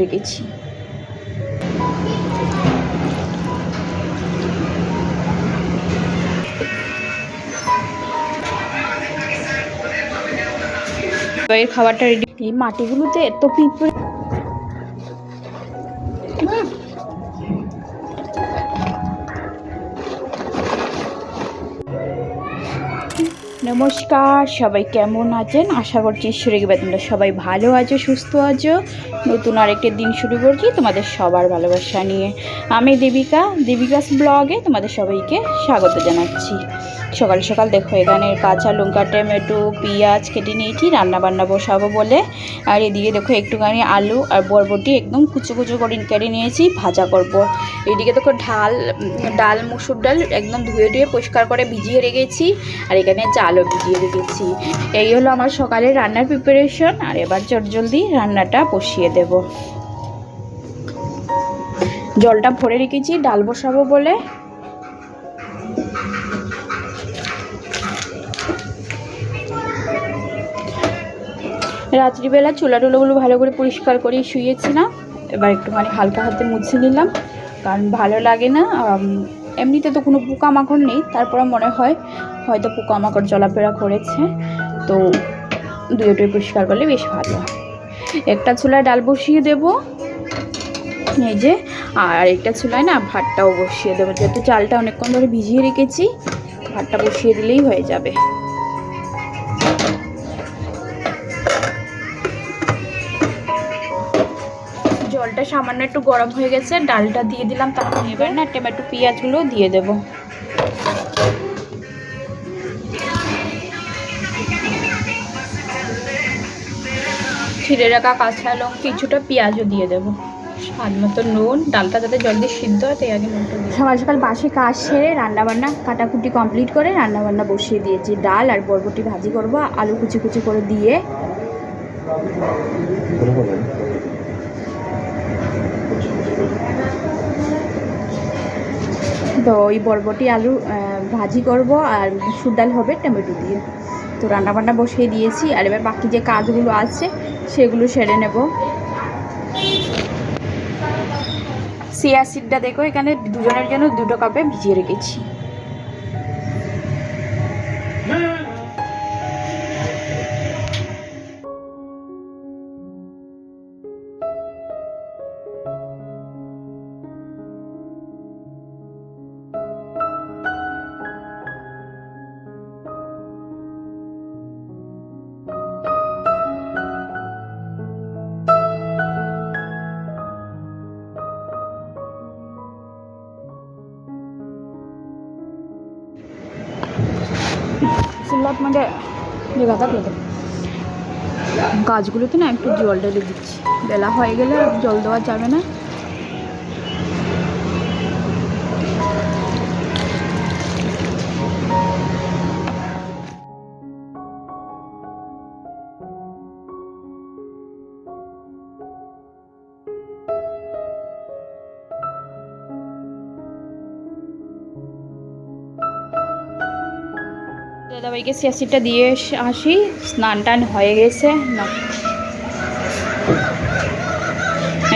রেখেছি। এর খাবারটা রেডি এই মাটিগুলোতে এত পিঁপড়ে নমস্কার, সবাই কেমন আছেন? আশা করছি ঈশ্বরে গেবে তোমরা সবাই ভালো আছো, সুস্থ আছো। নতুন আরেকটা দিন শুরু করছি তোমাদের সবার ভালোবাসা নিয়ে। আমি দেবিকা, দেবিকাস ব্লগে তোমাদের সবাইকে স্বাগত জানাচ্ছি। সকাল সকাল দেখো, এখানে কাঁচা লঙ্কা টমেটো, পেঁয়াজ কেটে নিয়েছি রান্না বান্না বসাবো বলে। আর এদিকে দেখো, একটুখানি আলু আর বরবটি একদম কুচো কুচো করে কেটে নিয়েছি, ভাজা করব। এদিকে দেখো, ঢাল ডাল, মুসুর ডাল একদম ধুয়ে ধুয়ে পরিষ্কার করে ভিজিয়ে রেখেছি, আর এখানে চালও ভিজিয়ে রেখেছি। এই হলো আমার সকালে রান্নার প্রিপারেশন আর এবার জলদি রান্নাটা বসিয়ে দেব। জলটা ভরে রেখেছি, ডাল বসাবো বলে। রাত্রিবেলা চুলা টুলোগুলো ভালো করে পরিষ্কার করে শুয়েছিলাম এবার একটুখানি হালকা হাতে মুছে নিলাম, কারণ ভালো লাগে না এমনিতে তো কোনো পোকামাকড় নেই তারপরে মনে হয় হয়তো পোকামাকড় চলাফেরা করেছে, তো দুটোই পরিষ্কার করলে বেশ ভালো একটা চুলায় ডাল বসিয়ে দেব, এই যে, আর একটা চুলায় না ভাতটাও বসিয়ে দেবো, যেহেতু চালটা অনেকক্ষণ ধরে ভিজিয়ে রেখেছি, ভাতটা বসিয়ে দিলেই হয়ে যাবে। সামান্য একটু গরম হয়ে গেছে ডালটা দিয়ে দিলাম তারপর এবার না টমেটো পেঁয়াজগুলো দিয়ে দেব। ছিঁড়ে রাখা কাঁচা লঙ্কা কিছুটা পেঁয়াজও দিয়ে দেব। স্বাদ মতো নুন ডালটা যাতে জলদি সিদ্ধ হয় তাই আগে নুনটা দিই সকাল সকাল বাসে কাজ সেরে রান্নাবান্না কাটাকুটি কমপ্লিট করে রান্নাবান্না বসিয়ে দিয়েছি। ডাল আর বরবটি ভাজি করব আলু কুচি কুচি করে দিয়ে। তো ওই বরবটি আলু ভাজি করব আর মুসুর ডাল হবে টমেটো দিয়ে। তো রান্নাবান্না বসিয়ে দিয়েছি আর এবার বাকি যে কাজগুলো আছে সেগুলো সেরে নেব। সিয়া সিডটা দেখো এখানে দুজনের জন্য দুটো কাপে ভিজিয়ে রেখেছি। সিল্লাত যে লেখা গাছগুলোতে না একটু জল ঢেলে দিচ্ছি। বেলা হয়ে গেলে জল দেওয়া যাবে না। দাদাভাইকে সিয়াসিটা দিয়ে এসে আসি স্নান টান হয়ে গেছে, না।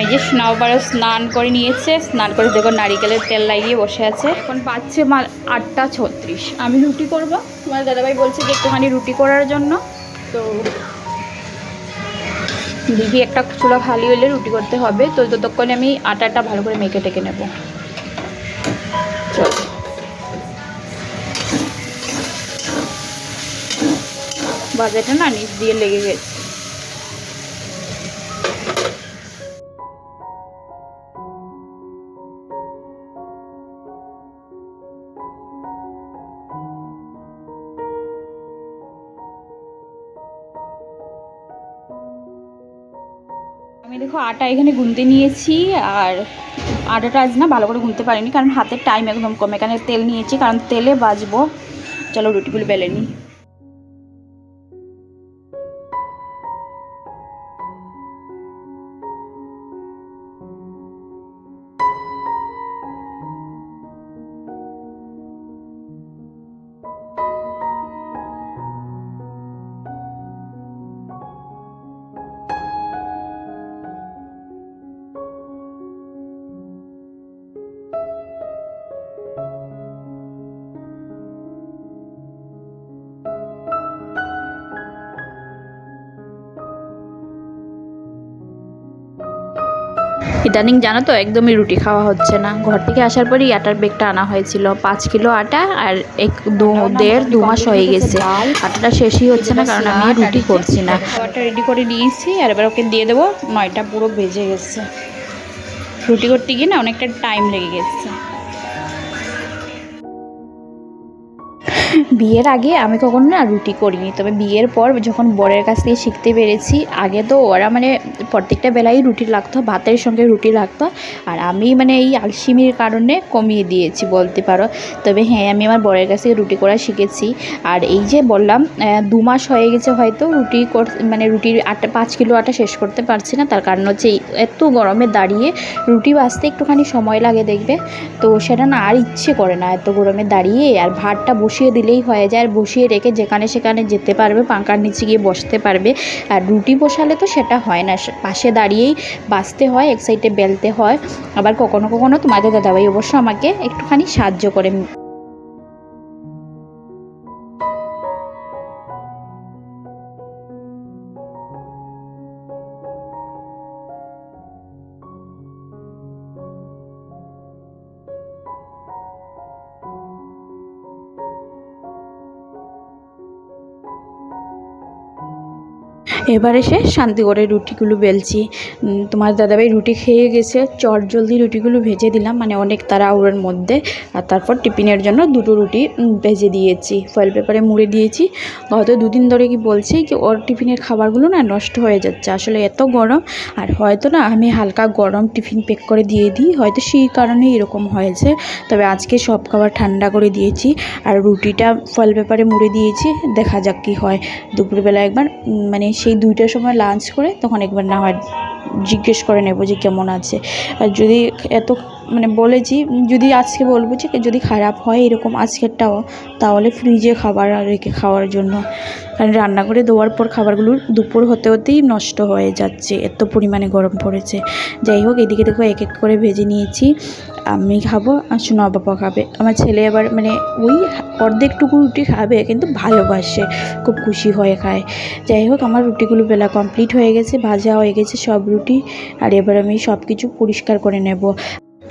এই যে স্নাওবারও স্নান করে নিয়েছে, স্নান করে দেখো নারিকেলের তেল লাগিয়ে বসে আছে। এখন পাচ্ছে মাল আটটা ছত্রিশ। আমি রুটি করব। তোমার দাদাভাই বলছে যে একটুখানি রুটি করার জন্য। তো দিদি একটা চুলা খালি হলে রুটি করতে হবে। তো ততক্ষণে আমি আটাটা ভালো করে মেখে টেকে নেব। বাজারটা না নিচ দিয়ে লেগে গেছে। আমি দেখো আটা এখানে গুনতে নিয়েছি, আর আটাটা আজ না ভালো করে গুনতে পারিনি, কারণ হাতের টাইম একদম কম। এখানে তেল নিয়েছি, কারণ তেলে বাজবো। চলো রুটিগুলো বেলে নিই। ইদানিং জানো তো, একদমই রুটি খাওয়া হচ্ছে না। ঘর থেকে আসার পরই আটার বেগটা আনা হয়েছিল। পাঁচ কিলো আটা আর এক দু, দেড় দু মাস হয়ে গেছে। আটাটা শেষই হচ্ছে না, কারণ আমি রুটি করছি না। আটা রেডি করে নিয়েছি, আর এবার ওকে দিয়ে দেবো। নয়টা পুরো ভেজে গেছে। রুটি করতে গিয়ে না অনেকটা টাইম লেগে গেছে। বিয়ের আগে আমি কখনো না রুটি করিনি। তবে বিয়ের পর যখন বরের কাছ থেকে শিখতে পেরেছি, আগে তো ওরা মানে প্রত্যেকটা বেলায় রুটি লাগতো, ভাতের সঙ্গে রুটি লাগতো, আর আমি মানে এই আলসিমির কারণে কমিয়ে দিয়েছি বলতে পারো। তবে হ্যাঁ আমি আমার বরের কাছ থেকে রুটি করা শিখেছি। আর এই যে বললাম দু মাস হয়ে গেছে হয়তো রুটি কর মানে রুটির আটা, পাঁচ কিলো আটা শেষ করতে পারছি না। তার কারণ হচ্ছে এত গরমে দাঁড়িয়ে রুটি বাজতে একটুখানি সময় লাগে দেখবে। তো সেটা না আর ইচ্ছে করে না এত গরমে দাঁড়িয়ে, আর ভাতটা বসিয়ে দিলেই হয়ে যায়, আর বসিয়ে রেখে যেখানে সেখানে যেতে পারবে, পাঙ্কার নিচে গিয়ে বসতে পারবে। আর রুটি বসালে তো সেটা হয় না পাশে দাঁড়িয়েই বাঁচতে হয়, এক সাইডে বেলতে হয়। আবার কখনো কখনো তোমাদের দাদাভাই অবশ্য আমাকে একটুখানি সাহায্য করে। এবার এসে শান্তি করে রুটিগুলো বেলছি। তোমার দাদাভাই রুটি খেয়ে গেছে, চট জলদি রুটিগুলো ভেজে দিলাম মানে অনেক তাড়াহুড়োর মধ্যে। আর তারপর টিফিনের জন্য দুটো রুটি ভেজে দিয়েছি। ফয়েল পেপারে মুড়ে দিয়েছি। গত দুদিন ধরে কি বলছি কি, ওর টিফিনের খাবারগুলো না নষ্ট হয়ে যাচ্ছে। আসলে এত গরম, আর হয়তো না আমি হালকা গরম টিফিন প্যাক করে দিয়ে দিই, হয়তো সেই কারণে এরকম হয়েছে। তবে আজকে সব খাবার ঠান্ডা করে দিয়েছি, আর রুটিটা ফয়েল পেপারে মুড়ে দিয়েছি, দেখা যাক কী হয়। দুপুরবেলা একবার মানে সেই দুইটার সময় লাঞ্চ করে তখন একবার না হয় জিজ্ঞেস করে নেব যে কেমন আছে। আর যদি এত মানে বলেছি, যদি আজকে বলব যে যদি খারাপ হয় এরকম আজকেরটাও, তাহলে ফ্রিজে খাবার রেখে খাওয়ার জন্য। কারণ রান্না করে দেওয়ার পর খাবারগুলো দুপুর হতে হতেই নষ্ট হয়ে যাচ্ছে, এত পরিমাণে গরম পড়েছে। যাই হোক, এদিকে দেখো এক এক করে ভেজে নিয়েছি, আমি খাব আর সোনা বাবা খাবে। আমার ছেলে এবার মানে ওই অর্ধেকটুকু রুটি খাবে, কিন্তু ভালোবাসে, খুব খুশি হয়ে খায়। যাই হোক, আমার রুটিগুলো বেলা কমপ্লিট হয়ে গেছে, ভাজা হয়ে গেছে সব রুটি, আর এবার আমি সব কিছু পরিষ্কার করে নেব।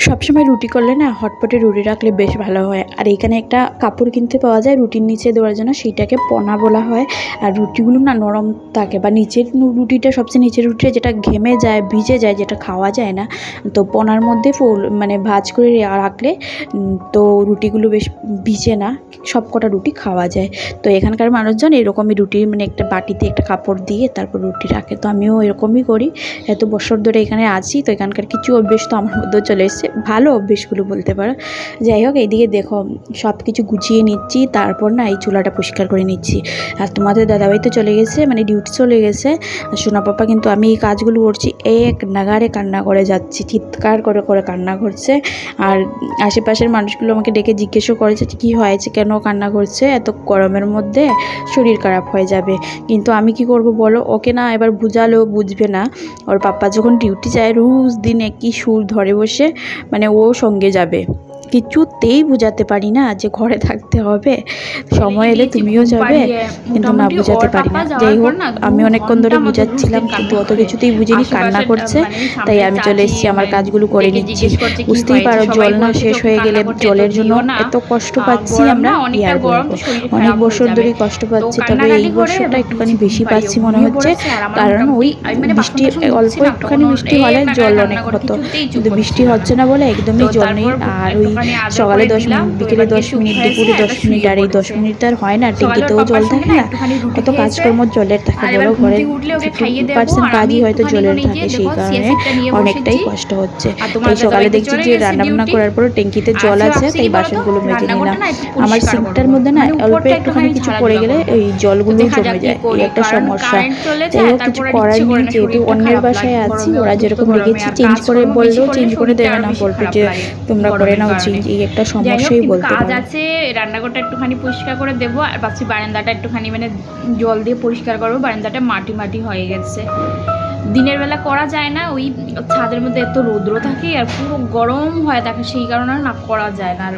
সবসময় রুটি করলে না হটপটে রুটি রাখলে বেশ ভালো হয়। আর এখানে একটা কাপড় কিনতে পাওয়া যায়, রুটির নিচে দেওয়ার জন্য সেইটাকে পনা বলা হয়। আর রুটিগুলো না নরম থাকে বা নিচের রুটিটা সবচেয়ে নিচের রুটিটা যেটা ঘেমে যায়, ভিজে যায়, যেটা খাওয়া যায় না, তো পনার মধ্যে ফুল মানে ভাজ করে রাখলে তো রুটিগুলো বেশ ভিজে না, সব কটা রুটি খাওয়া যায়। তো এখানকার মানুষজন এরকমই রুটি মানে একটা বাটিতে একটা কাপড় দিয়ে তারপর রুটি রাখে। তো আমিও এরকমই করি। এত বছর ধরে এখানে আছি, তো এখানকার কিছু অভ্যেস তো আমার মধ্যেও চলে এসেছে। ভালো অভ্যেসগুলো বলতে পারো। যাই হোক, এইদিকে দেখো সব কিছু গুছিয়ে নিচ্ছি, তারপর না এই চুলাটা পরিষ্কার করে নিচ্ছি। আর তোমাদের দাদাভাই তো চলে গেছে মানে ডিউটি চলে গেছে। আর সোনা পাপা কিন্তু আমি এই কাজগুলো করছি, এক নাগারে কান্না করে যাচ্ছি, চিৎকার করে করে কান্না করছে। আর আশেপাশের মানুষগুলো আমাকে ডেকে জিজ্ঞেসও করেছে কী হয়েছে, কেন কান্না করছে, এত গরমের মধ্যে শরীর খারাপ হয়ে যাবে। কিন্তু আমি কি করব বলো, ওকে না এবার বুঝালেও বুঝবে না। ওর পাপ্পা যখন ডিউটি যায়, রোজ দিনে কি সুর ধরে বসে মানে ও সঙ্গে যাবে। কিছুতেই বোঝাতে পারি না যে ঘরে থাকতে হবে। সময় এলে তুমিও যাবে কিন্তু না বোঝাতে পারি না। যাই হোক আমি অনেকক্ষণ ধরে বুঝাচ্ছিলাম কিন্তু অত কিছুতেই বুঝিনি কান্না করছে তাই আমি চলে এসেছি আমার কাজগুলো করে নিচ্ছি। বুঝতেই পারো জল না শেষ হয়ে গেলে জলের জন্য এত কষ্ট পাচ্ছি আমরা কি আর বলব? অনেক বছর ধরেই কষ্ট পাচ্ছি তবে এই বছরটা একটুখানি বেশি পাচ্ছি মনে হচ্ছে কারণ ওই বৃষ্টি অল্প একটুখানি বৃষ্টি হলে জল অনেক হতো কিন্তু বৃষ্টি হচ্ছে না। বলে একদমই জল নেই আর ওই সকালে দশ মিনিট বিকেলে দশ মিনিট দুপুরে দশ মিনিট আর এই দশ মিনিট আর হয় না ট্যাঙ্কিতেও জল থাকে না। কত কাজকর্ম জলের থাকে বলো ঘরে ফিফটি পার্সেন্ট কাজই হয়তো জলের থাকে সেই কারণে অনেকটাই কষ্ট হচ্ছে। তাই সকালে দেখছি যে রান্নাবান্না করার পর ট্যাঙ্কিতে জল আছে তাই বাসনগুলো মেজে নিলাম। আমার সিঙ্কটার মধ্যে না অল্প একটুখানি কিছু পড়ে গেলে এই জলগুলো জমে যায়। এই একটা সমস্যা। যাই হোক কিছু করার নেই যেহেতু অন্যের বাসায় আছি ওরা যেরকম রেখেছি চেঞ্জ করে বললেও চেঞ্জ করে দেবে না বলবে যে তোমরা করে নাও একটা সমস্যাই বলতে কাজ আছে রান্নাঘরটা একটুখানি পরিষ্কার করে দেবো। আর ভাবছি বারান্দাটা একটুখানি মানে জল দিয়ে পরিষ্কার করব। বারান্দাটা মাটি মাটি হয়ে গেছে। দিনের বেলা করা যায় না ওই ছাদের মধ্যে এত রৌদ্র থাকে আর পুরো গরম হয়ে থাকে সেই কারণে না করা যায় না। আর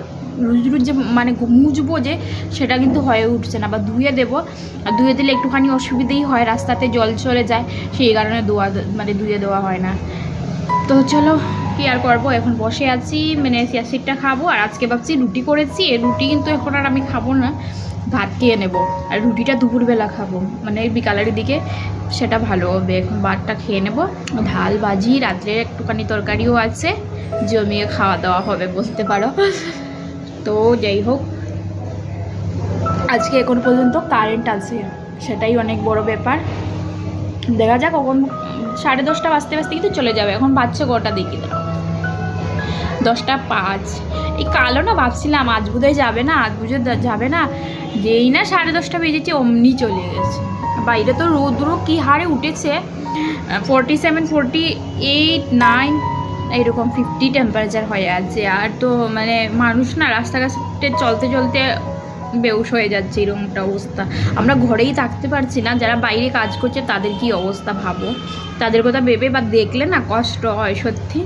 রুজ রুজ যে মানে মুজবো যে সেটা কিন্তু হয়ে উঠছে না। বা ধুয়ে দেবো। আর ধুয়ে দিলে একটুখানি অসুবিধেই হয় রাস্তাতে জল চলে যায়। সেই কারণে ধোয়া মানে ধুয়ে দেওয়া হয় না। তো চলো কি আর করব। এখন বসে আছি মানে সিয়াসিডটা খাব, আর আজকে ভাবছি রুটি করেছি। রুটি কিন্তু এখন আর আমি খাব না, ভাত খেয়ে নেব। আর রুটিটা দুপুরবেলা খাব মানে বিকালের দিকে সেটা ভালো হবে। এখন ভাতটা খেয়ে নেব। ঢাল ভাজি রাত্রের একটুখানি তরকারিও আছে, জমিয়ে খাওয়া দাওয়া হবে, বলতে পারো। তো যাই হোক, আজকে এখন পর্যন্ত কারেন্ট আছে, সেটাই অনেক বড় ব্যাপার। দেখা যাক কখন সাড়ে দশটা বাজতে বাজতে কিন্তু চলে যাবে। এখন বাচ্চা কটা দেখি দাঁড়াও। দশটা পাঁচ। এই কালো না ভাবছিলাম আজ বোধহয় যাবে না, আজ বুঝে যাবে না। যেই না সাড়ে দশটা বেজেছে, অমনি চলে গেছে। বাইরে তো রৌদ্র কী হারে উঠেছে। Forty seven forty eight nine এইরকম ফিফটি টেম্পারেচার হয়ে আছে আর তো মানে মানুষ না রাস্তাঘাটে চলতে চলতে বেউস হয়ে যাচ্ছে এরকমটা অবস্থা। আমরা ঘরেই থাকতে পারছি না, যারা বাইরে কাজ করছে তাদের কি অবস্থা ভাবো? তাদের কথা ভেবে বা দেখলে না কষ্ট হয় সত্যি,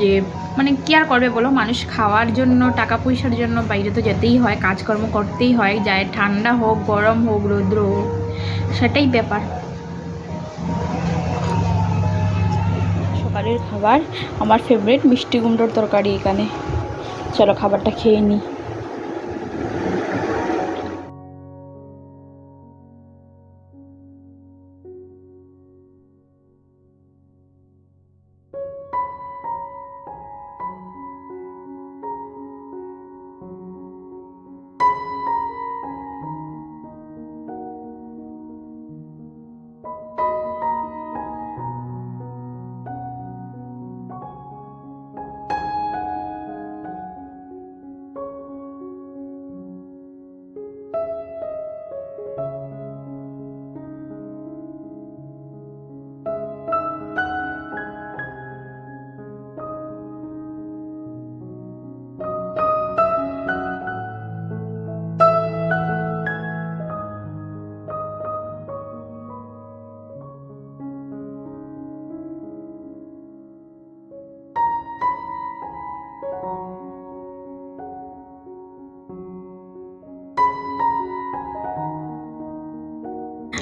যে মানে কি আর করবে বলো? মানুষ খাওয়ার জন্য টাকা পয়সার জন্য বাইরে তো যেতেই হয়, কাজকর্ম করতেই হয়, যায় ঠান্ডা হোক, গরম হোক, রৌদ্র হোক, সেটাই ব্যাপার। সকালের খাবার, আমার ফেভারিট মিষ্টি কুমড়োর তরকারি এখানে। চলো খাবারটা খেয়ে নিই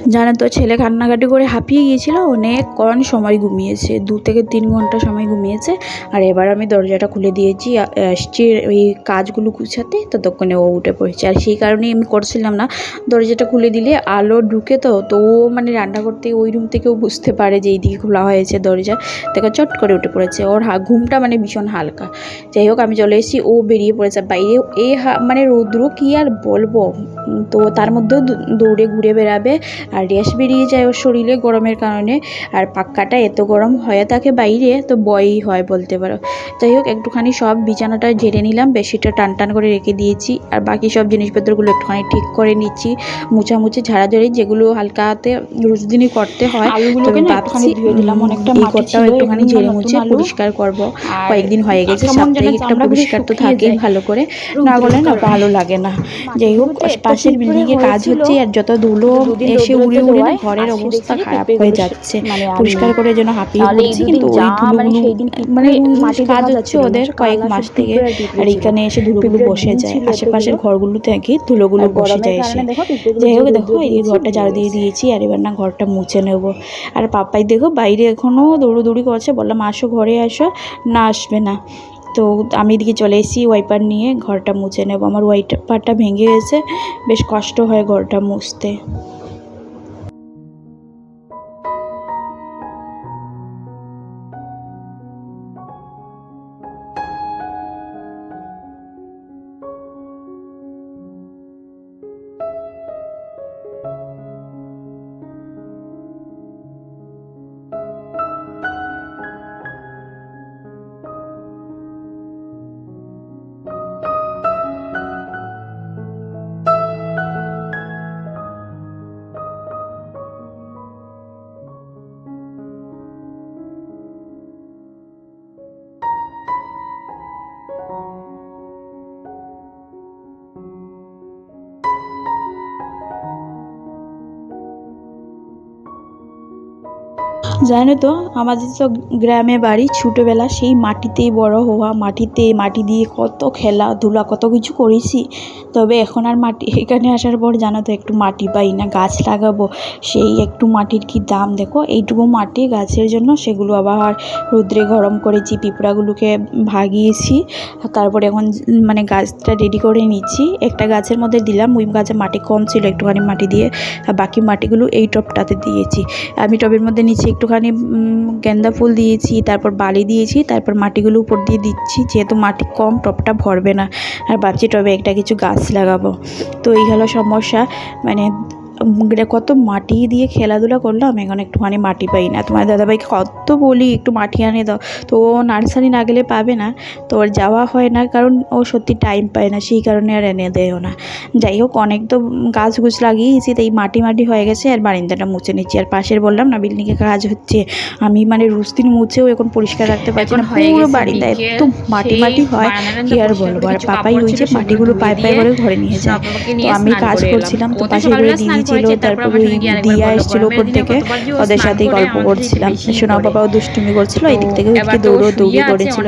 জানো তো, ছেলে কান্নাকাটি করে হাঁপিয়ে গিয়েছিল, অনেকক্ষণ সময় ঘুমিয়েছে, দু থেকে তিন ঘণ্টা সময় ঘুমিয়েছে, আর এবার আমি দরজাটা খুলে দিয়েছি আসছি ওই কাজগুলো গুছাতে, ততক্ষণে ও উঠে পড়েছে, আর সেই কারণেই আমি করছিলাম না, দরজাটা খুলে দিলে আলো ঢুকে তো তো ও মানে রান্না করতে ওই রুম থেকেও বুঝতে পারে যে এইদিকে খোলা হয়েছে দরজা, দেখো চট করে উঠে পড়েছে, ওর হা- ঘুমটা মানে ভীষণ হালকা, যাই হোক আমি চলে এসেছি, ও বেরিয়ে পড়েছে বাইরে এ মানে রৌদ্র কি আর বলব তো তার মধ্যেও দৌড়ে ঘুরে বেড়াবে আর র্যাশ বেরিয়ে যায় ওর শরীরে গরমের কারণে। আর পাক্কাটা এত গরম হয়ে থাকে বাইরে তো বয়ই হয় বলতে পারো। যাই হোক একটুখানি সব বিছানাটা ঝেড়ে নিলাম বেশিটা টান টান করে রেখে দিয়েছি। আর বাকি সব জিনিসপত্রগুলো একটুখানি ঠিক করে নিচ্ছি। মুছামুছি ঝাড়াঝাড়ি যেগুলো হালকা হাতে রোজ দিনই করতে হয় তবে ভাবছি একটুখানি ধুয়ে দিলাম অনেকটা এই ঘরটাও একটুখানি ঝেড়ে মুছে পরিষ্কার করব। কয়েকদিন হয়ে গেছে সাপ্তাহিক একটা পরিষ্কার তো থাকেই ভালো করে। না বলে না ভালো লাগে না। যাই হোক পাশের বিল্ডিং এ কাজ হচ্ছে আর যত ধুলো এসে উড়ে উড়ে না ঘরের অবস্থা খারাপ হয়ে যাচ্ছে। মানে পরিষ্কার করে যেন হাঁপিয়ে পড়ছি কিন্তু ওই যা মানে মানে মাটি কাজ হচ্ছে ওদের কয়েক মাস থেকে আর। এখানে এসে ধুলোগুলো বসে যায়। আশেপাশের। ঘরগুলো থেকে ধুলোগুলো বসে যায় এসে। যাই হোক দেখো এই ঘরটা ঝাড়ু দিয়ে দিয়েছি আর এবার না ঘরটা মুছে নেব। আর পাপাই দেখো বাইরে এখনও দৌড়োদৌড়ি করছে বললাম আসো ঘরে আসো না আসবে না। তো আমি এদিকে চলে এসেছি ওয়াইপার নিয়ে ঘরটা মুছে নেব। আমার ওয়াইপারটা ভেঙে গেছে বেশ কষ্ট হয় ঘরটা মুছতে। জানো তো, আমাদের তো গ্রামে বাড়ি ছোটোবেলা সেই মাটিতেই বড় হওয়া, মাটিতে মাটি দিয়ে কত খেলাধুলা, কত কিছু করেছি। তবে এখন আর মাটি, এখানে আসার পর জানো তো একটু মাটি পাই না, গাছ লাগাবো, সেই একটু মাটির কি দাম দেখো, এইটুকু মাটি গাছের জন্য সেগুলো আবার রৌদ্রে গরম করেছি, পিঁপড়াগুলোকে ভাগিয়েছি তারপরে এখন মানে গাছটা রেডি করে নিচ্ছি। একটা গাছের মধ্যে দিলাম, ওই গাছে মাটি কম ছিল, একটুখানি মাটি দিয়ে বাকি মাটিগুলো এই টবটাতে দিয়েছি। আমি টবের মধ্যে নিচ্ছি নিচে একটুখানি গেন্দা ফুল দিয়েছি, তারপর বালি দিয়েছি, তারপর মাটিগুলো উপর দিয়ে দিচ্ছি, যেহেতু মাটি কম, টপটা ভরবে না। আর ভাবছি টবে একটা কিছু গাছ লাগাবো। তো এই হলো সমস্যা। মানে কত মাটি দিয়ে খেলাধুলা করলাম এখন একটুখানি মাটি পাই না। তোমার দাদাভাইকে কত বলি একটু মাটি আনে দাও। তো ও নার্সারি না গেলে পাবে না তো ওর যাওয়া হয় না কারণ ও সত্যি টাইম পায় না সেই কারণে আর এনে দেয়ও না। যাই হোক অনেক তো গাছ গুছ লাগিয়েছি তাই মাটি মাটি হয়ে গেছে আর বারিন্দাটা মুছে নিচ্ছি। আর পাশের বললাম না বিল্ডিংয়ে কাজ হচ্ছে আমি মানে রুস্তিন মুছেও এখন পরিষ্কার রাখতে পারছি না পুরো বাড়িটা বিকেল, মাটি মাটি হয় কি আর বলব? আর পাপাই ওই যে মাটিগুলো পায়ে পায়ে দিয়ে করে ঘরে নিয়ে যায়। তো আমি কাজ করছিলাম তো পাশে করে তারপর তারপরে দিয়া এসেছিল উপর থেকে ওদের সাথেই গল্প করছিলাম। সোনা। বাবাও দুষ্টুমি করছিল এই দিক থেকে উঠকে দৌড়ো দৌড়ি করেছিল।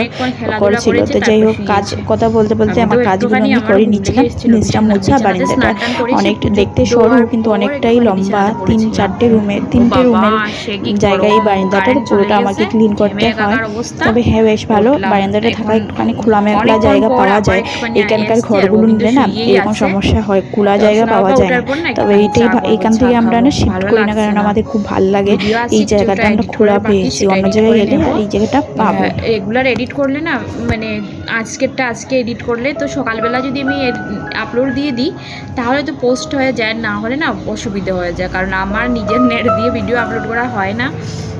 করছিল তো যাই হোক কাজ কথা বলতে বলতে আমি আমার কাজগুলো আমি করে নিচ্ছিলাম। নিচটা মোছা বারিন্দাটা করেছি, অনেক দেখতে সরু কিন্তু অনেকটাই লম্বা তিন চারটে রুমের ও তিনটে রুমের জায়গায় গরম, বারিন্দাটার পুরোটা আমাকে ক্লিন করতে হয়। তবে হ্যাঁ বেশ ভালো বারান্দাটা থাকা একটুখানি খোলা মেঘলা অনেকক্ষণ জায়গা পাওয়া যায় এখানকার ঘরগুলো নিলে না এরকম সমস্যা হয় খোলা জায়গা পাওয়া যায়। না তবে এইটাই এইখান থেকে আমরা না শিফট করি না কারণ আমাদের খুব ভালো লাগে এই জায়গাটা আমরা খোলা পেয়েছি অন্য জায়গায় গেলে এই জায়গাটা পাবো। রেগুলার এডিট করলে না মানে আজকেরটা আজকে এডিট করলে তো সকালবেলা যদি আমি আপলোড দিয়ে দিই তাহলে তো পোস্ট হয়ে যায় না হলে না অসুবিধা হয়ে যায় কারণ আমার নিজের নেট দিয়ে ভিডিও আপলোড করা হয় না।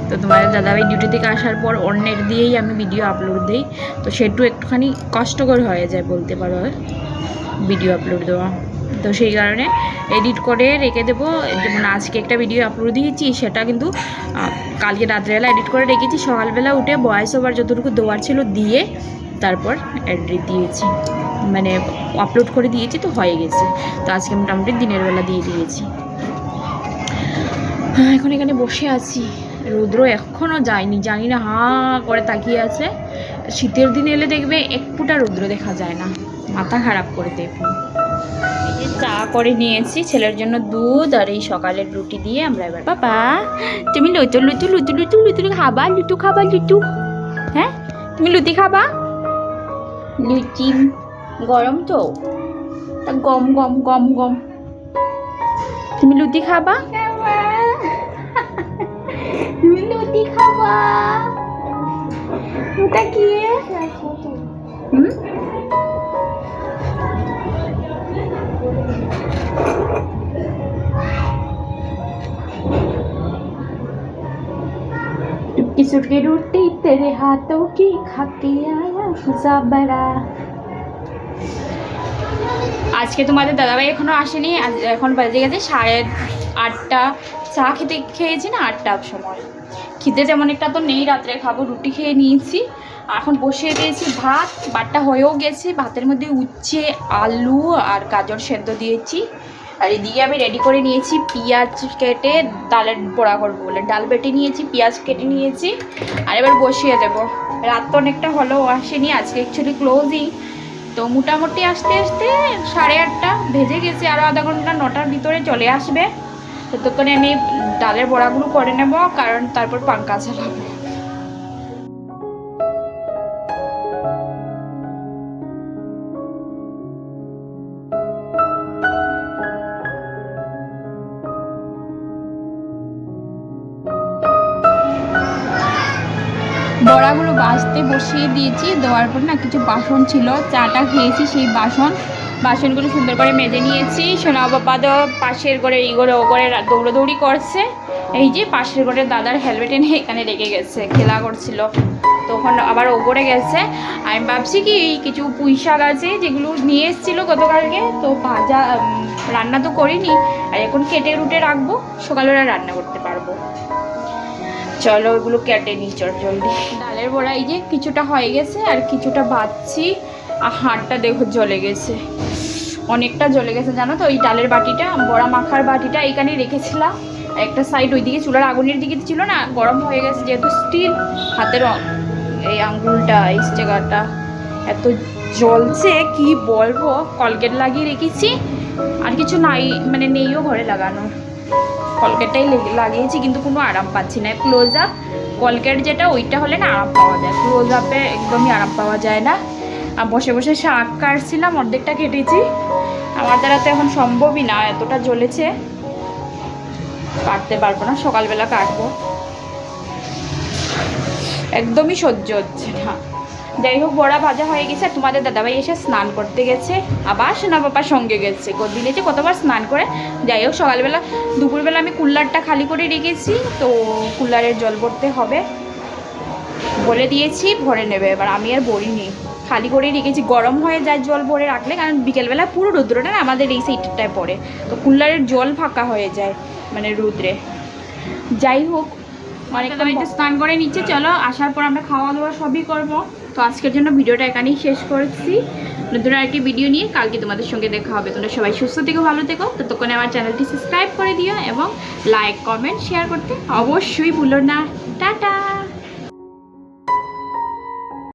তো তোমার দাদাভাই ডিউটি থেকে আসার পর ওর নেট দিয়েই আমি ভিডিও আপলোড দিই তো সেটু একটুখানি কষ্টকর হয়ে যায় বলতে পারো ভিডিও আপলোড দেওয়া। তো সেই কারণে এডিট করে রেখে দেবো। যেমন আজকে একটা ভিডিও আপলোড দিয়েছি, সেটা কিন্তু কালকে রাত্রেবেলা এডিট করে রেখেছি। সকালবেলা উঠে ভয়েস ওভার যতটুকু দেওয়ার ছিল দিয়ে তারপর এডিট দিয়েছি। মানে আপলোড করে দিয়েছি তো হয়ে গেছে। তো আজকে মোটামুটি দিনের বেলা দিয়ে দিয়েছি। হ্যাঁ এখন এখানে বসে আছি। রৌদ্র এখনও যায়নি, জানি না হা করে তাকিয়ে আছে। শীতের দিন এলে দেখবে এক ফুটা রৌদ্র দেখা যায় না। মাথা খারাপ করে যে চা করে নিয়েছি। ছেলের জন্য দুধ আর এই সকালের রুটি দিয়ে আমরা এবার বাবা তুমি লুচু লুচু লুচু লুচু লুচু খাবা লুচু খাবা লুচু হ্যাঁ? তুমি লুচি খাবা? লুচি গরম তো। গম গম গম গম। তুমি লুচি খাবা? তুমি লুচি খাবা। ওটা কি? হুম? टुटकी सुटकी रोटी तेरे हाथों की खा के आया मजा बड़ा আজকে তোমাদের দাদাভাই এখনো আসেনি আজ এখন বাজে গেছে সাড়ে আটটা চা খেতে খেয়েছি না আটটার সময় খিদে তেমন একটা তো নেই রাত্রে খাবো রুটি খেয়ে নিয়েছি এখন বসিয়ে দিয়েছি ভাত ভাতটা হয়েও গেছে ভাতের মধ্যে উচ্ছে আলু আর গাজর সেদ্ধ দিয়েছি আর এদিকে আমি রেডি করে নিয়েছি পেঁয়াজ কেটে ডালের বড়া করব বলে। ডাল বেটে নিয়েছি, পেঁয়াজ কেটে নিয়েছি, আর এবার বসিয়ে দেবো। রাত তো অনেকটা হলো আসেনি, আজকে অ্যাকচুয়ালি ক্লোজিং তো মোটামুটি আসতে আসতে সাড়ে আটটা ভেজে গেছে আরও আধা ঘণ্টা নটার ভিতরে চলে আসবে। ততক্ষণে আমি ডালের বড়াগুলো করে নেব, কারণ তারপর পাঙ্কা চালাবো বাছতে বসিয়ে দিয়েছি। দেওয়ার পর না কিছু বাসন ছিল, চাটা খেয়েছি সেই বাসন। বাসনগুলো সুন্দর করে মেজে নিয়েছি। সোনা বাবা তো পাশের ঘরে এই ঘরে ও ঘরে দৌড়োদৌড়ি করছে। এই যে পাশের ঘরে দাদার হেলমেট এনে এখানে রেখে গেছে, খেলা করছিল। তখন আবার ও ঘরে গেছে। আমি ভাবছি কি কিছু পুঁই শাক আছে যেগুলো নিয়ে এসেছিল গতকালকে। তো ভাজা রান্না তো করিনি। আর এখন কেটে রুটে রাখব। সকালবেলা রান্না করতে পারব। চলো ওগুলো কেটে নিই, চল জলদি। ডালের বড়া, এই যে কিছুটা হয়ে গেছে আর কিছুটা বাচ্ছি। আর হাড়টা দেখো জ্বলে গেছে। অনেকটা জ্বলে গেছে, জানো তো ওই ডালের বাটিটা, বড়া মাখার বাটিটা এখানে রেখেছিলাম। একটা সাইড ওইদিকে চুলার আগুনের দিকে ছিল না, গরম হয়ে গেছে যেহেতু স্টিল হাতের এই আঙ্গুলটা, এই জায়গাটা এত জ্বলছে, কি বলব? কলগেট লাগিয়ে রেখেছি। আর কিছু নাই মানে নেইও ঘরে লাগানো। কলগেটটাই লেগে- লাগিয়েছি, কিন্তু কোনো আরাম পাচ্ছি না। ক্লোজ আপ কলগেট যেটা, ওইটা হলে না আরাম পাওয়া যায়। ক্লোজ আপে একদমই আরাম পাওয়া যায় না। আর বসে বসে শাক কাটছিলাম, অর্ধেকটা কেটেছি। আমার দ্বারা তো এখন সম্ভবই না, এতটা জ্বলেছে। কাটতে পারব না, সকালবেলা কাটবো। একদমই সহ্য হচ্ছে না। যাই হোক, বড়া ভাজা হয়ে গেছে তোমাদের দাদাভাই এসে স্নান করতে গেছে, আবার সোনা বাবার সঙ্গে গেছে। যে কতবার স্নান করে, যাই হোক, সকালবেলা, দুপুরবেলা আমি কুল্লারটা খালি করে রেখেছি, তো কুল্লারের জল ভরতে হবে। বলে দিয়েছি, ভরে নেবে। এবার আমি আর ভরিনি খালি করে রেখেছি। গরম হয়ে যায় জল ভরে রাখলে, কারণ বিকেলবেলা পুরো রৌদ্রটা না আমাদের এই সাইডটায় পড়ে। তো কুল্লারের জল ফাঁকা হয়ে যায় মানে রৌদ্রে। যাই হোক অনেকটা স্নান করে নিচ্ছে। চলো, আসার পর আমরা খাওয়া দাওয়া সবই করব। তো আজকের জন্য ভিডিওটা এখানেই শেষ করছি। নতুন আরেকটি ভিডিও নিয়ে কালকে তোমাদের সঙ্গে দেখা হবে। তোমরা সবাই সুস্থ থেকো, ভালো থেকো। ততক্ষণে আমার চ্যানেলটি সাবস্ক্রাইব করে দিও এবং লাইক, কমেন্ট, শেয়ার করতে অবশ্যই ভুলো না। টাটা!